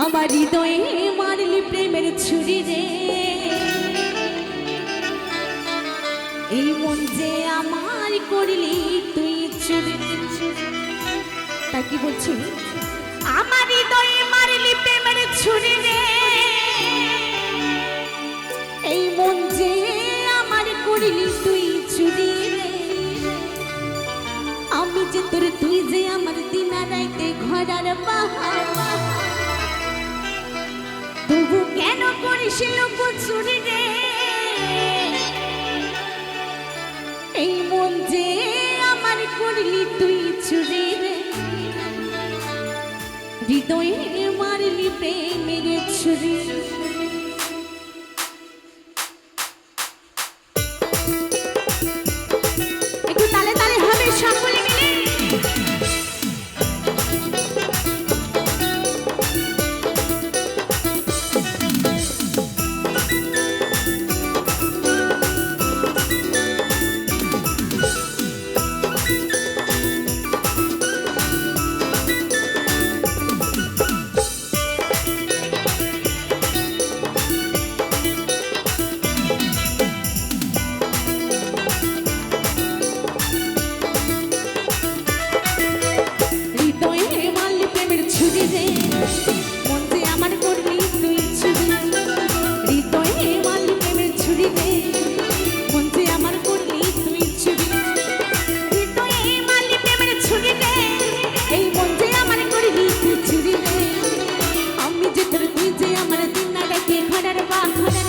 আমার হৃদয়ে মারলি প্রেমের ছুরি রে। এই মন যে আমার করলি তুই চুরি। তা কি বলছি? আমার হৃদয়ে মারলি প্রেমের ছুরি রে। এই মন যে আমার করলি তুই চুরি রে। আমি যে তোর তুই যে আমার দিনা রাইতে ঘরার বাহার তবু কেন করিস লোক চুরি রে? এই মন যে আমার করলি তুই চুরি রে। হৃদয়ে মারলি প্রেমের ছুরি।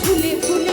ফুলে ফুলে